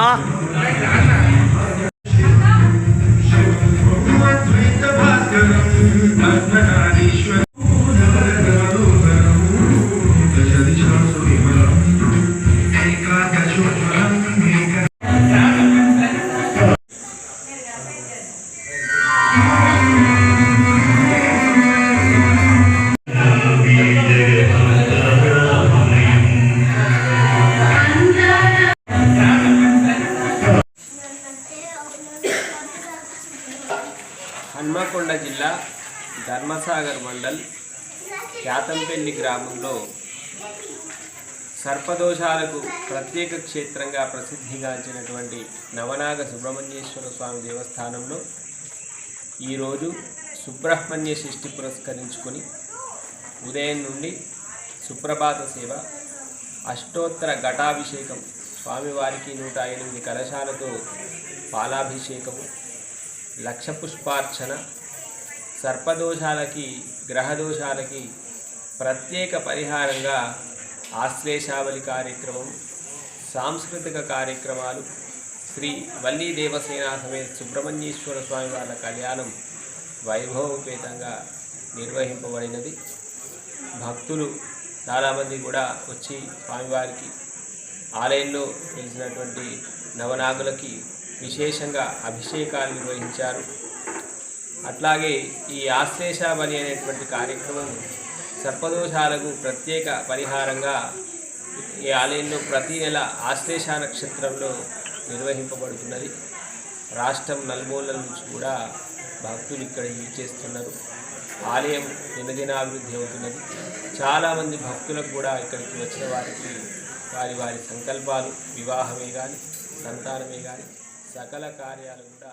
啊。హన్మకొండ జిల్లా ధర్మసాగర్ మండల్ యాతంపల్లి గ్రామంలో సర్పదోషాలకు ప్రత్యేక క్షేత్రంగా ప్రసిద్ధిగాంచినటువంటి నవనాగ సుబ్రహ్మణ్యేశ్వర స్వామి దేవస్థానంలో ఈరోజు సుబ్రహ్మణ్య షష్ఠి పురస్కరించుకొని ఉదయం నుండి సుప్రభాత సేవ అష్టోత్తర ఘటాభిషేకం స్వామివారికి నూట ఎనిమిది కలశాలతో పాలాభిషేకము లక్ష పుష్పార్చన సర్పదోషాలకి గ్రహదోషాలకి ప్రత్యేక పరిహారంగా ఆశ్లేషావళి కార్యక్రమం సాంస్కృతిక కార్యక్రమాలు శ్రీ వల్లీ దేవసేన సమేత సుబ్రహ్మణ్యేశ్వర స్వామి వారి కళ్యాణం వైభవపేతంగా నిర్వహింపబడినది. భక్తులు చాలామంది కూడా వచ్చి స్వామివారికి ఆలయంలో వెలిసినటువంటి నవనాగులకి విశేషంగా అభిషేకాలు నిర్వహించారు. అట్లాగే ఈ ఆశ్లేష బలి అనేటువంటి కార్యక్రమం సర్పదోషాలకు ప్రత్యేక పరిహారంగా ఈ ఆలయంలో ప్రతి నెల ఆశ్లేష నక్షత్రంలో నిర్వహింపబడుతున్నది. రాష్ట్రం నలుమూలల నుంచి కూడా భక్తులు ఇక్కడ చేస్తున్నారు ఆలయం దినదినాభివృద్ధి అవుతున్నది. చాలామంది భక్తులకు కూడా ఇక్కడికి వచ్చిన వారికి వారి వారి సంకల్పాలు వివాహమే కానీ సంతానమే కానీ సకల కార్యాలు కూడా